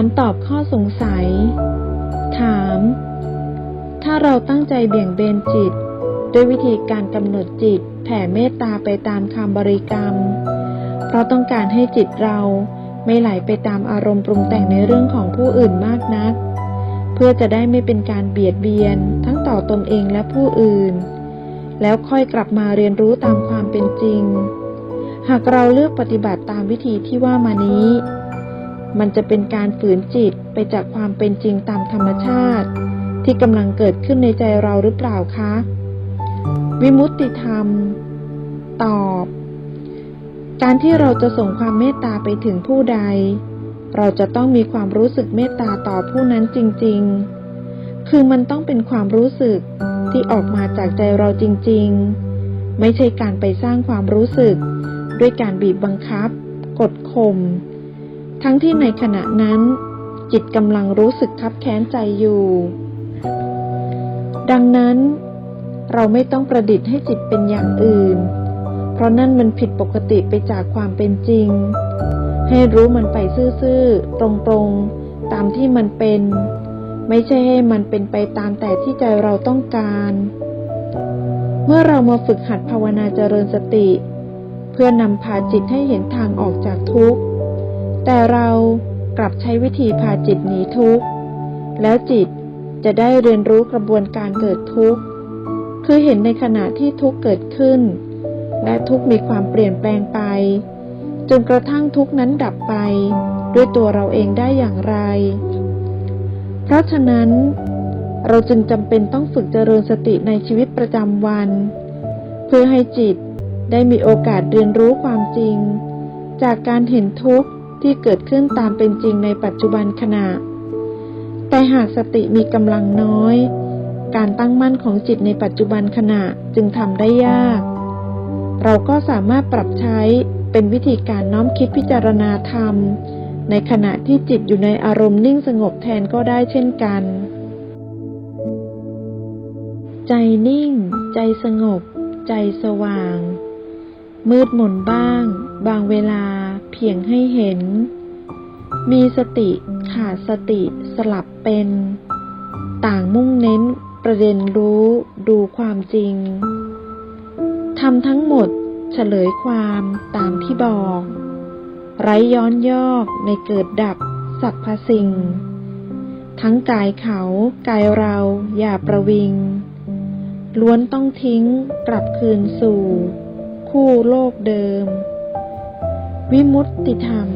ามตอบข้อสงสัย ถาม ถ้าเราตั้งใจเบี่ยงเบนจิต ด้วยวิธีการกำหนดจิตแผ่เมตตาไปตามคำบริกรรม เพราะต้องการให้จิตเราไม่ไหลไปตามอารมณ์ปรุงแต่งในเรื่องของผู้อื่นมากนัก เพื่อจะได้ไม่เป็นการเบียดเบียนทั้งต่อตนเองและผู้อื่น แล้วค่อยกลับมาเรียนรู้ตามความเป็นจริง หากเราเลือกปฏิบัติตามวิธีที่ว่ามานี้ มันจะเป็นการฝืนจิตไปจากความเป็นจริงตามธรรมชาติ ที่กำลังเกิดขึ้นในใจเราหรือเปล่าคะ วิมุตติธรรม ตอบ การที่เราจะส่งความเมตตาไปถึงผู้ใด เราจะต้องมีความรู้สึกเมตตาต่อผู้นั้นจริง ๆ คือมันต้องเป็นความรู้สึกที่ออกมาจากใจเราจริง ๆ ไม่ใช่การไปสร้างความรู้สึก ด้วยการบีบบังคับ กดข่ม ทั้งที่ในขณะนั้น จิตกำลังรู้สึกคับแค้นใจอยู่ ดังนั้น เราไม่ต้องประดิษฐ์ให้จิตเป็นอย่างอื่น เพราะนั่นมันผิดปกติไปจากความเป็นจริง ให้รู้มันไปซื่อๆ ตรงๆ ตามที่มันเป็น ไม่ใช่ให้มันเป็นไปตามแต่ที่ใจเราต้องการ เมื่อเรามาฝึกหัดภาวนาเจริญสติ เพื่อนำพาจิตให้เห็นทางออกจากทุกข์ แต่เรากลับใช้วิธีพาจิตหนีทุกข์ แล้วจิตจะได้เรียนรู้กระบวนการเกิดทุกข์ คือเห็นในขณะที่ทุกข์เกิดขึ้น และทุกข์มีความเปลี่ยนแปลงไป จนกระทั่งทุกข์นั้นดับไป ด้วยตัวเราเองได้อย่างไร เพราะฉะนั้น เราจึงจำเป็นต้องฝึกเจริญสติในชีวิตประจำวัน เพื่อให้จิตได้มีโอกาสเรียนรู้ความจริง จากการเห็นทุกข์ ที่เกิดขึ้นตามเป็นจริงในปัจจุบันขณะ แต่หากสติมีกำลังน้อย การตั้งมั่นของจิตในปัจจุบันขณะจึงทำได้ยาก เราก็สามารถปรับใช้เป็นวิธีการน้อมคิดพิจารณาธรรม ในขณะที่จิตอยู่ในอารมณ์นิ่งสงบแทนก็ได้เช่นกัน ใจนิ่ง ใจสงบ ใจสว่าง มืดหม่นบ้าง บางเวลา เพียงให้เห็น มีสติขาดสติสลับเป็น ต่างมุ่งเน้นประเด็นรู้ดูความจริงทำทั้งหมดเฉลยความตามที่บอก ไร้ย้อนยอกในเกิดดับสรรพสิ่ง ทั้งกายเขากายเราอย่าประวิง ล้วนต้องทิ้งกลับคืนสู่ คู่โลกเดิม วิมุตติธรรม